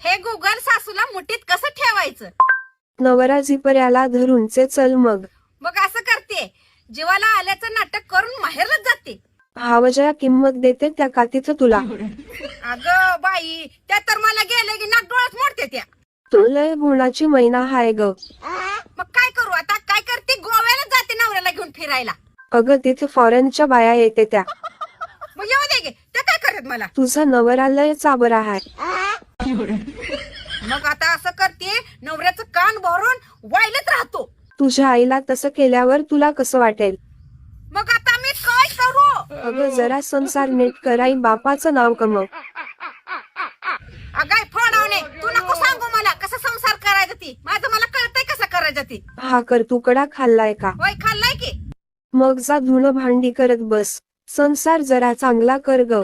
हे गुगल सासूला मुठीत कसं ठेवायचं? नवरा झिपर्याला धरूनचे चल मग. मग असं करते. जीवाला आल्याचं नाटक करून माहेरच जाते. हावजया किंमत देते त्या कातीचं तुला. अगं बाई त्या तर मला गेले की नाक डोळ्यात मोडते त्या. तू लय गुणाची मैना हाय ग. मग काय करू आता? काय करते? गोव्याला जाते नवऱ्याला घेऊन फिरायला. अगं तिथे फॉरेनच्या बाया येते त्या. मग येऊ दे गे. त्या काय करत मला? तुझा नवरा लय चाबरा हाय. मग आता असं करते नवऱ्याचं कान भरून वाईलच राहतो. तुझ्या आईला तसं केल्यावर तुला कसं वाटेल? मग आता मी काय करू? अगं जरा संसार नीट कराई बापाचं नाव कमव. अगाय फोडावणे तू नको सांगू मला कसं संसार करायचं ती. माझं मला कळतंय कसं करायचं ती. हा कर तुकडा खाल्लाय का? होय खाल्लाय की. मग जा धुणं भांडी करत बस. संसार जरा चांगला कर ग.